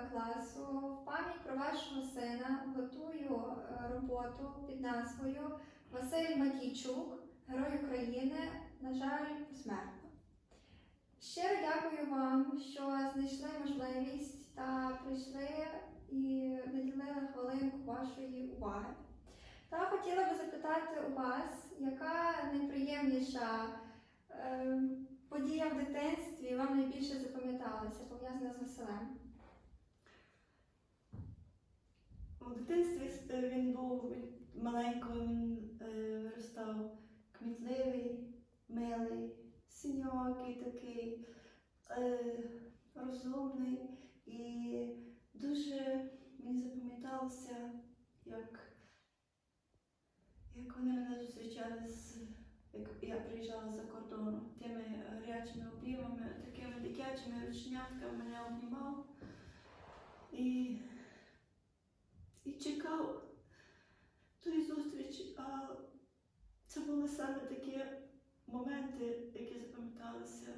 Класу в пам'ять про вашого сина готую е, роботу під назвою Василь Матійчук, Герой України, на жаль, посмертно. Щиро дякую вам, що знайшли можливість та прийшли і наділили хвилинку вашої уваги. Та хотіла би запитати у вас, яка найприємніша е, подія в дитинстві вам найбільше запам'яталася, пов'язана з Василем? У дитинстві е, він був він маленького, він е, виростав кмітливий, милий, синьокий такий, е, розумний і дуже мені запам'яталося, як, як вони мене зустрічали з. Як я приїжджала за кордону, тими гарячими обіймами, такими дитячими ручнятками мене обнімав. І і чекав тої зустрічі. А це були саме такі моменти, які запам'яталися.